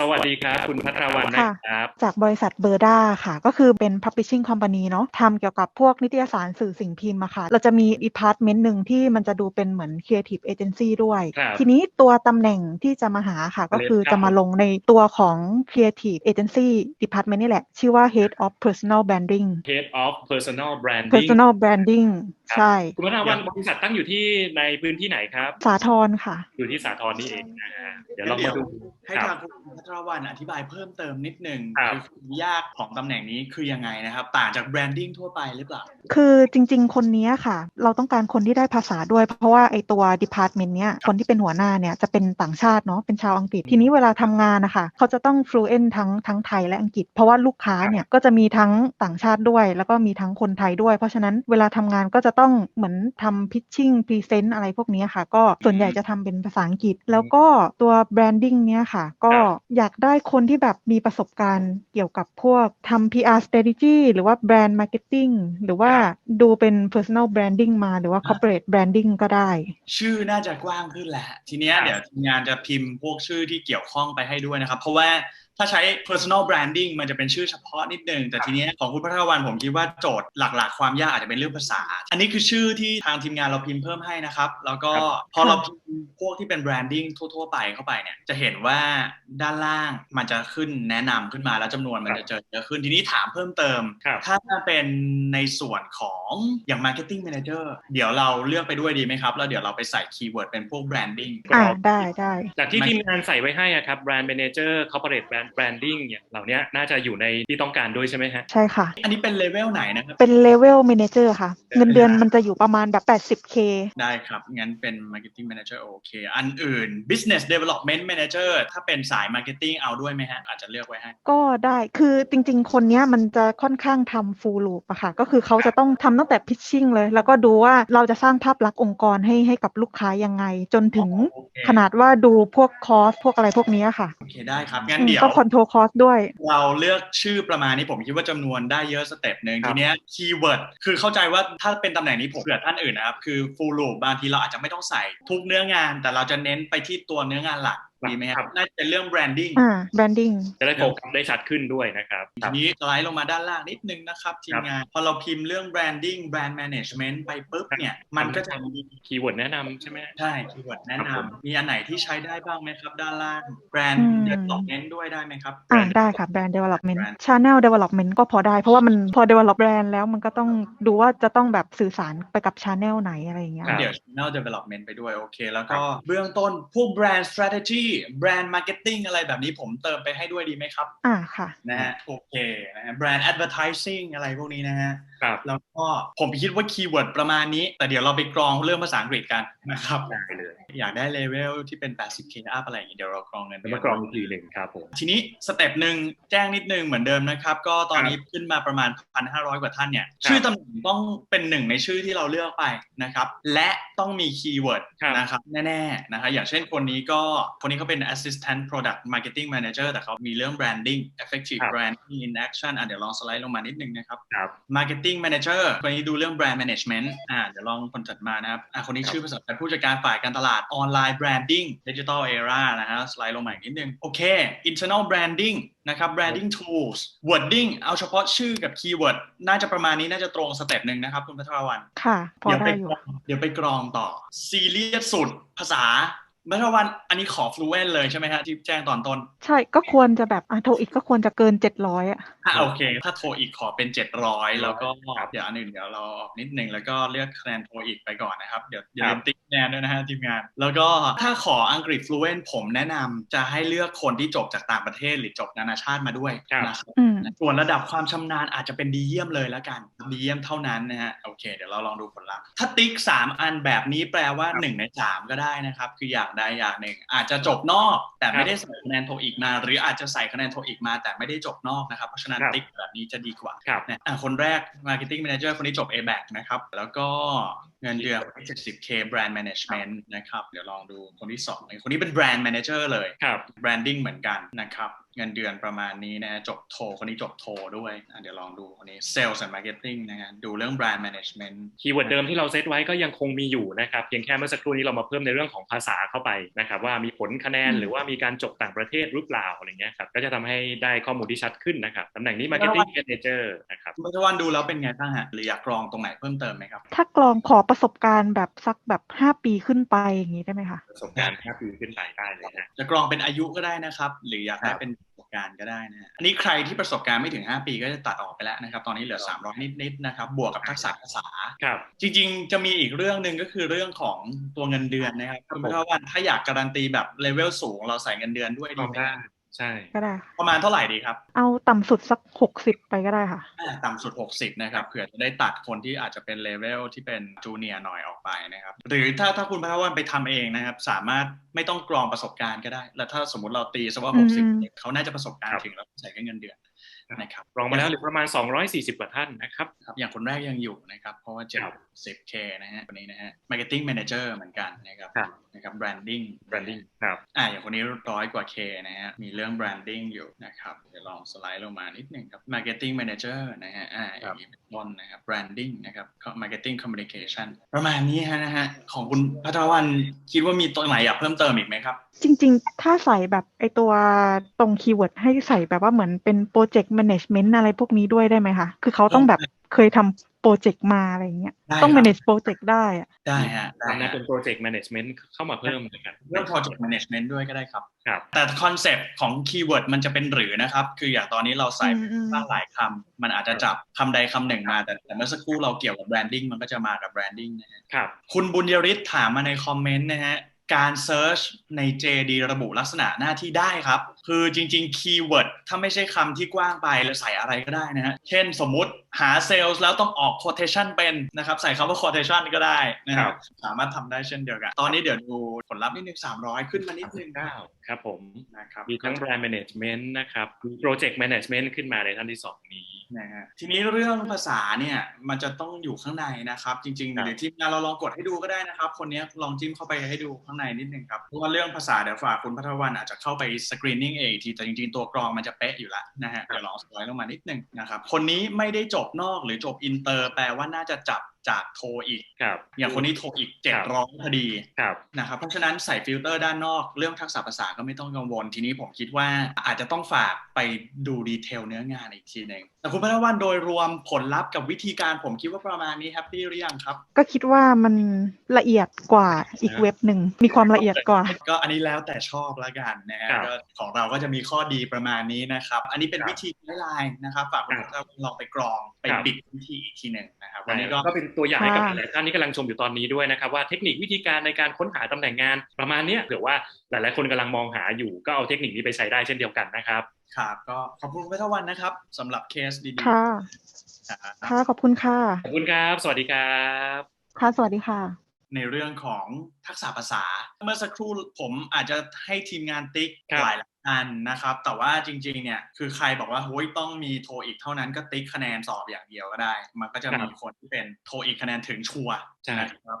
สวัสดีครับ คุณพัทรวันนะค่ะครับ จากบริษัทเบอร์ด้าค่ะ ก็คือเป็น publishing company เนาะทำเกี่ยวกับพวกนิตยสารสื่อสิ่งพิมพ์อะค่ะ เราจะมี department หนึ่งที่มันจะดูเป็นเหมือน creative agency ด้วยครับทีนี้ตัวตำแหน่งที่จะมาหาค่ะ ก็คือครับจะมาลงในตัวของ creative agency department นี่แหละ ชื่อว่า head of personal branding Head of Personal Branding personal branding ครับใช่ คุณพัทรวันบริษัทตั้งอยู่ที่ในพื้นที่ไหนครับ สาทรค่ะ อยู่ที่สาทรนี่เองนะฮะเดี๋ยวเรามาดูให้ครัทาบงคุณพัทรวันอธิบายเพิ่มเติมนิดนึงครับคือความยากของตำแหน่งนี้คือยังไงนะครับ ต่างจากแบรนดิ้งทั่วไปหรือเปล่า คือจริง ๆ คนนี้ค่ะ เราต้องการคนที่ได้ภาษาด้วย เพราะว่าไอตัว department เนี้ยคนที่เป็นหัวหน้าเนี่ยจะเป็นต่างชาติเนาะเป็นชาวอังกฤษ ทีนี้เวลาทำงานนะคะเขาจะต้อง fluent ทั้งทั้งไทยและอังกฤษ เพราะว่าลูกค้าเนี่ยก็จะมีทั้งต่างชาติด้วย แล้วก็มีทั้งคนไทยด้วย เพราะฉะนั้นเวลาทำงานก็จะต้องเหมือนทำ pitching present อะไรพวกนี้ค่ะ ก็ส่วนใหญ่จะทำเป็นภาษาอังกฤษ แล้วก็ตัว branding เนี่ยค่ะ ก็ครับอยากได้คนที่แบบมีประสบการณ์เกี่ยวกับพวกทำ PR strategy หรือว่า brand marketing หรือว่าดูเป็น personal branding มาหรือว่า corporate branding ก็ได้ ชื่อน่าจะกว้างขึ้นแหละ ทีเนี้ยครับเดี๋ยวทีมงานจะพิมพ์พวกชื่อที่เกี่ยวข้องไปให้ด้วยนะครับ เพราะว่า ถ้าใช้ personal branding มันจะเป็นชื่อเฉพาะนิดนึง แต่ทีเนี้ยของคุณพัทรวันผมคิดว่าโจทย์หลักๆ ความยากอาจจะเป็นเรื่องภาษา อันนี้คือชื่อที่ทางทีมงานเราพิมพ์เพิ่มให้นะครับ แล้วก็ครับพอเราพิมพ์พวกที่เป็น branding ทั่ว ๆ ไปเข้าไปเนี่ยจะเห็นว่าด้านล่างมันจะขึ้นแนะนำขึ้นมาแล้วจำนวนมันจะเจอเยอะขึ้นทีนี้ถามเพิ่มเติมครับถ้าเป็นในส่วนของอย่าง marketing manager เดี๋ยวเราเลือกไปด้วยดีไหมครับ แล้วเดี๋ยวเราไปใส่คีย์เวิร์ดเป็นพวก branding อ่าได้ได้จากที่ไม่ทีมงานใส่ไว้ให้อะครับ Brand Manager Corporate Brand Branding เนี่ยเหล่านี้น่าจะอยู่ในที่ต้องการด้วยใช่ไหมฮะใช่ค่ะ อันนี้เป็นเลเวลไหนนะครับเป็น level manager ค่ะ เงินเดือนมันจะอยู่ประมาณแบบ 80k ได้ครับ งั้นเป็น marketing manager โอเค อันอื่น business development manager ถ้าเป็นสาย marketing เอาด้วยไหมฮะ อาจจะเลือกไว้ให้ ก็ได้คือจริง ๆ คนเนี้ยมันจะค่อนข้างทำ full loop อะค่ะ ก็คือเขาจะต้องทำตั้งแต่ pitching เลย แล้วก็ดูว่าเราจะสร้างภาพลักษณ์องค์กรให้ให้กับลูกค้ายังไง จนถึงโอเคขนาดว่าดูพวกคอสพวกอะไรพวกเนี้ยค่ะโอเคได้ครับงั้นอืมเดี๋ยวต้องคอนโทรลคอสด้วย เราเลือกชื่อประมาณนี้ผมคิดว่าจำนวนได้เยอะสเต็ปหนึ่งครับทีเนี้ยคีย์เวิร์ดคือเข้าใจว่าถ้าเป็นตำแหน่งนี้ผมเผื่อท่านอื่นนะครับ คือ full loop บางทีเราอาจจะไม่ต้องใส่ทุกเนื้องาน แต่เราจะเน้นไปที่ตัวเนื้องานหลักดีไหมครับ น่าจะเป็นเรื่อง branding อ่า branding จะได้โฟกัสได้ชัดขึ้นด้วยนะครับคทีรับนี้สไลด์ลงมาด้านล่างนิดนึงนะครับทีมงาน พอเราพิมพ์เรื่อง branding brand management ไปปุ๊บเนี่ย มันก็จะมีคีย์เวิร์ดแนะนำใช่ไหมฮะใช่ คีย์เวิร์ดแนะครับผมนำมีอันไหนที่ใช้ได้บ้างไหมครับ ด้านล่าง brand อืม development ด้วยได้ไหมครับอ่า Brand ได้ค่ะ brand development Brand channel development ก็พอได้ เพราะว่ามันพอ develop brand แล้วมันก็ต้องดูว่าจะต้องแบบสื่อสารไปกับ channel ไหนอะไรอย่างเงี้ยครับเดี๋ยว channel development ไปด้วยโอเค แล้วก็เบื้องต้นพวก brand strategy brand marketing อะไรแบบนี้ผมเติมไปให้ด้วยดีไหมครับ อ่าค่ะนะฮะโอเคนะฮะ brand advertising อะไรพวกนี้นะฮะครับแล้วก็ผมคิดว่าคีย์เวิร์ดประมาณนี้ แต่เดี๋ยวเราไปกรองเรื่องภาษาอังกฤษกันนะครับได้เลยอยากได้เลเวลที่เป็น 80k up อะไรอย่างนี้เดี๋ยวเรากรองเงินแล้วมากรองอีกทีหนึ่งครับผมทีนี้สเต็ปหนึ่งแจ้งนิดนึงเหมือนเดิมนะครับ ก็ตอนนี้ขึ้นมาประมาณ 1,500 กว่าท่านเนี่ยชื่อตำแหน่งต้องเป็นหนึ่งในชื่อที่เราเลือกไปนะครับและต้องมีคีย์เวิร์ดครับนะครับแน่ๆนะครับอย่างเช่นคนนี้ก็คนนี้เขาเป็น assistant product marketing manager แต่เขามีเรื่อง branding effective ครับ branding in action อะเดี๋ยวลองสไลด์ลงมานิดนึงนะครับครับ Marketing Manager คนนี้ดูเรื่อง Brand Management อ่าเดี๋ยวลองคนถัดมานะครับอ่าคนนี้ครับชื่อภาษาอังกฤษผู้จัดการฝ่ายการตลาด Online Branding Digital Era นะฮะสไลด์ลงมาอีกนิดนึง โอเค Internal Branding นะครับ Branding Tools Wording เอาเฉพาะชื่อกับ Keyword น่าจะประมาณนี้น่าจะตรงสเต็ปหนึ่งนะครับ คุณพัทรวันค่ะ พอเดี๋ยวได้ไปอยู่กรองเดี๋ยวไปกรองต่อซีเรียสสุดภาษา พัทรวันอันนี้ขอ fluent เลยใช่ไหมฮะที่แจ้งตอนต้น ใช่ก็ควรจะแบบอะโทอีกก็ควรจะเกิน700อะอะโอเค ถ้าโทรอีกขอเป็น700แล้วก็ครับเดี๋ยวอันหนึ่งเดี๋ยวเราออกนิดหนึ่งแล้วก็เลือกคะแนนโทรอีกไปก่อนนะครับ เดี๋ยวอย่าครัลืบมติ๊กคะแนนด้วยนะฮะทีมงาน แล้วก็ถ้าขออังกฤษ fluent ผมแนะนำจะให้เลือกคนที่จบจากต่างประเทศหรือจบนานาชาติมาด้วยครับนะครับอืมส่วนระดับความชำนาญอาจจะเป็นดีเยี่ยมเลยแล้วกันดีเยี่ยมเท่านั้นนะฮะโอเค เดี๋ยวเราลองดูผลลัพธ์ถ้าติ๊ก3อันแบบนี้แปลว่า1ใน3ก็ได้นะครับคืออย่างใดอย่างหนึ่ง อาจจะจบนอกแต่ไม่ได้ใส่คะแนนโทอีกมา หรืออาจจะใส่คะแนนโทอีกมา แต่ไม่ได้จบนอกนะครับเพราะฉะนั้นครับติ๊กแบบนี้จะดีกว่าครับนะอะคนแรก Marketing Manager คนนี้จบ a b a c นะครับแล้วก็เงินเดือน 70k brand management นะครับ เดี๋ยวลองดูคนที่สองคนนี้เป็น brand manager เลยครับ branding เหมือนกันนะครับ เงินเดือนประมาณนี้นะฮะจบโท คนนี้จบโทด้วยอะเดี๋ยวลองดูคนนี้ sales and marketing นะฮะดูเรื่อง brand management คีย์เวิร์ดเดิมที่เราเซตไว้ก็ยังคงมีอยู่นะครับเพียงแค่เมื่อสักครู่นี้เรามาเพิ่มในเรื่องของภาษาเข้าไปนะครับว่ามีผลคะแนนอืมหรือว่ามีการจบต่างประเทศหรือเปล่าอะไรเงี้ยครับก็จะทำให้ได้ข้อมูลที่ชัดขึ้นนะครับตำแหน่งนี้ marketing manager นะครับคุณพัชวันดูแล้วเป็นไงบ้างฮะหรืออยากกรองตรงไหนเพิ่มเติมไหมครับถ้ากรองขอประสบการณ์แบบสักแบบห้าปีขึ้นไปอย่างนี้ได้ไหมคะประสบการณ์5ปีขึ้นไปได้เลยนะจะกรองเป็นอายุก็ได้นะครับ หรืออยากได้เป็นประสบการณ์ก็ได้นะฮะอันนี้ใครที่ประสบการณ์ไม่ถึง 5 ปีก็จะตัดออกไปแล้วนะครับ ตอนนี้เหลือ 300 นิดๆนะครับ บวกกับทักษะภาษาครับจริง ๆ จะมีอีกเรื่องหนึ่งก็คือเรื่องของตัวเงินเดือนนะครับคุณพัชวันถ้าอยากการันตีแบบเลเวลสูง เราใส่เงินเดือนด้วยดีไหมได้ ใช่ก็ได้ค่ะประมาณเท่าไหร่ดีครับ เอาต่ำสุดสักหกสิบไปก็ได้ค่ะอ่าต่ำสุด60นะครับเผื่อจะได้ตัดคนที่อาจจะเป็นเลเวลที่เป็นจูเนียร์หน่อยออกไปนะครับ หรือถ้าถ้าคุณพัชวันไปทำเองนะครับ สามารถไม่ต้องกรองประสบการณ์ก็ได้ แล้วถ้าสมมติเราตีซะว่าอืม60เขาน่าจะประสบการครัณ์บถึงแล้วใส่แค่เงินเดือนนะครับลองมาแล้วเหรือประมาณ 240 กว่าท่านนะครับครับ อย่างคนแรกยังอยู่นะครับ เพราะว่าครับ 70k นะฮะคนนี้นะฮะ marketing manager เหมือนกันนะครับครับนะครับ branding branding ครับอ่าอย่างคนนี้ร้อยกว่า K นะฮะ มีเรื่อง branding อยู่นะครับ เดี๋ยวลองสไลด์ลงมานิดหนึ่งครับ marketing manager นะฮะอ่าอครับย่างนี้เป็นต้นนะครับ branding นะครับ marketing communication ประมาณนี้ฮะนะฮะ ของคุณพัทรวันคิดว่ามีตัวไหนอยากเพิ่มเติมอีกไหมครับ จริง ๆ ถ้าใส่แบบไอตัวตรงคีย์เวิร์ดให้ใส่แบบว่าเหมือนเป็นโปรเจกต์แมネจเมนต์อะไรพวกนี้ด้วยได้ไหมคะ คือเขาต้องแบบ เคยทำโปรเจกต์มาอะไรอย่างเงี้ยได้ต้องครับ manage โปรเจกต์ได้อะได้ฮะได้ทำนะฮะเป็น project management เข้ามาเพิ่มนะครับเรื่อง project management ด้วยก็ได้ครับครับ แต่คอนเซปต์ของคีย์เวิร์ดมันจะเป็นหรือนะครับ คืออย่างตอนนี้เราใส่อืมอืมบ้างหลายคำมันอาจจะจับคำใดคำหนึ่งมา แต่แต่เมื่อสักครู่เราเกี่ยวกับ branding มันก็จะมากับ branding นะฮะครับคุณบุญยริศถามมาในคอมเมนต์นะฮะ การเซิร์ชใน JD ระบุลักษณะหน้าที่ได้ครับ คือจริงๆ คีย์เวิร์ดถ้าไม่ใช่คำที่กว้างไปแล้วใส่อะไรก็ได้นะฮะ เช่นสมมุติหาเซลล์แล้วต้องออก quotation เป็นนะครับ ใส่คำว่า quotation ก็ได้นะคครัรับบสามารถทำได้เช่นเดียวกัน ตอนนี้เดี๋ยวดูผลลัพธ์นิดนึง 300 ขึ้นมานิดนึงนะ9ครับผมนะครับมีทั้ง brand management นะครับมี project management ขึ้นมาในท่านที่สองนี้ นะฮะทีนี้เรื่องภาษาเนี่ยมันจะต้องอยู่ข้างในนะครับ จริงครับๆหรือทีมงานเราลองกดให้ดูก็ได้นะครับ คนนี้ลองจิ้มเข้าไปให้ดูข้างในนิดนึงครับเพราะว่าเรื่องภาษาเดี๋ยวฝากคุณพัทรวันอาจจะเข้าไปสกรีนนิ่งเองอีกทีแต่จริงๆตัวกรองมันจะเป๊ะอยู่แล้วนะฮะเดี๋ยวลองสไลด์ลงมานิดนึงนะครับคนนี้ไม่ได้จบนอกหรือจบอินเตอร์ แปลว่าน่าจะจับ จากโทอีกครับอย่างคนนี้โทอีก700พอดีครับนะครับเพราะฉะนั้นใส่ฟิลเตอร์ด้านนอกเรื่องทักษะภาษาก็ไม่ต้องกังวล ทีนี้ผมคิดว่าอาจจะต้องฝากไปดูดีเทลเนื้องานอีกทีหนึ่งแต่คุณพัทรวันโดยรวมผลลัพธ์กับวิธีการผมคิดว่าประมาณนี้แฮปปี้หรือยังครับ ก็คิดว่ามันละเอียดกว่าอีกเว็บหนึ่งมีความละเอียดกว่า ก็อันนี้แล้วแต่ชอบแล้วกันนะฮะครับก็ของเราก็จะมีข้อดีประมาณนี้นะครับ อันนี้เป็นครับวิธีไลน์นะครับฝากคุณครับพัทรวันลองไปกรองไปครับบิดวิธีอีกทีหนึ่งนะครับวันนี้ก็ก็เป็นตัวอย่างให้กับค่ะหลายๆท่านที่กำลังชมอยู่ตอนนี้ด้วยนะครับว่าเทคนิควิธีการในการค้นหาตำแหน่งงานประมาณเนี้ยเผื่อว่าหลายๆคนกำลังมองหาอยู่ก็เอาเทคนิคนี้ไปใช้ได้เช่นเดียวกันนะครับครับก็ขอบคุณคุณพัทรวันนะครับสำหรับเคสดีค่ะๆนะครับค่ะขอบคุณค่ะขอบคุณครับ สวัสดีครับค่ะสวัสดีค่ะ ในเรื่องของทักษะภาษา เมื่อสักครู่ผมอาจจะให้ทีมงานติ๊กครับหลาย อันนะครับ แต่ว่าจริง ๆ เนี่ย คือใครบอกว่าโอ้ยต้องมีโทอีกเท่านั้นก็ติ๊กคะแนนสอบอย่างเดียวก็ได้ มันก็จะมีคนที่เป็นโทอีกคะแนนถึงชัวร์ใช่นะครับ